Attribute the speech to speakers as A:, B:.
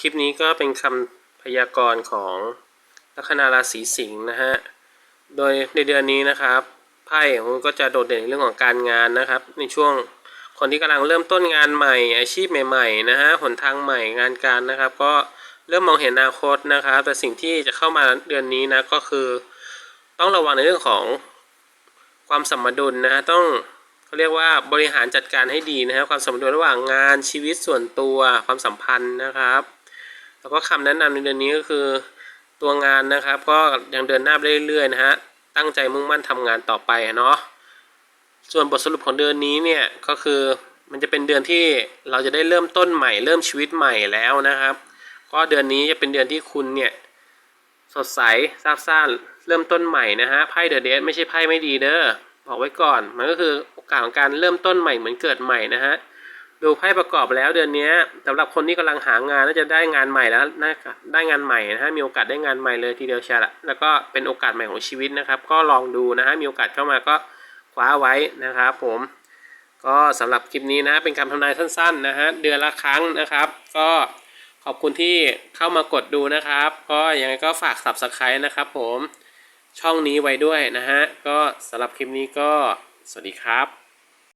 A: คลิปนี้ก็เป็นคำพยากรณ์ของลัคนาราศีสิงห์นะฮะ โดยในเดือนนี้นะครับไพ่ของคุณก็จะโดดเด่นในเรื่องของการงานนะครับ ในช่วงคนที่กำลังเริ่มต้นงานใหม่ อาชีพใหม่ๆนะฮะหนทางใหม่งานการนะครับ ก็เริ่มมองเห็นอนาคตนะครับ แต่สิ่งที่จะเข้ามาเดือนนี้นะก็คือ ต้องระวังในเรื่องของความสมดุลนะฮะต้องเขาเรียกว่าบริหารจัดการให้ดีนะครับความสมดุลระหว่างงานชีวิตส่วนตัวความสัมพันธ์นะครับ แล้วก็คำแนะนำในเดือนนี้ก็คือตัวงานนะครับ ก็ยังเดินหน้าไปเรื่อยๆนะฮะตั้งใจมุ่งมั่นทำงานต่อไปเนาะส่วนบทสรุปของเดือนนี้เนี่ยก็คือมันจะเป็นเดือนที่เราจะได้เริ่มต้นใหม่ เริ่มชีวิตใหม่แล้วนะครับ ก็เดือนนี้จะเป็นเดือนที่คุณเนี่ยสดใสซาบซ่านเริ่มต้นใหม่นะฮะไพ่เดอะเดไม่ใช่ไพ่ไม่ดีเด้อบอกไว้ก่อน มันก็คือโอกาสของการเริ่มต้นใหม่เหมือนเกิดใหม่นะฮะ ดูไพ่ประกอบแล้วเดือนนี้สำหรับคนที่กำลังหางานน่าจะได้งานใหม่แล้วน่าได้งานใหม่นะฮะมีโอกาสได้งานใหม่เลยทีเดียวเชียวละแล้วก็เป็นโอกาสใหม่ของชีวิตนะครับ ก็ลองดูนะฮะมีโอกาสเข้ามาก็คว้าไว้นะครับผมก็สำหรับคลิปนี้นะเป็นคำทำนายสั้นๆนะฮะเดือนละครั้งนะครับ ก็ขอบคุณที่เข้ามากดดูนะครับ ก็ยังไงก็ฝาก subscribe นะครับ ผมช่องนี้ไว้ด้วยนะฮะก็สำหรับคลิปนี้ก็สวัสดีครับ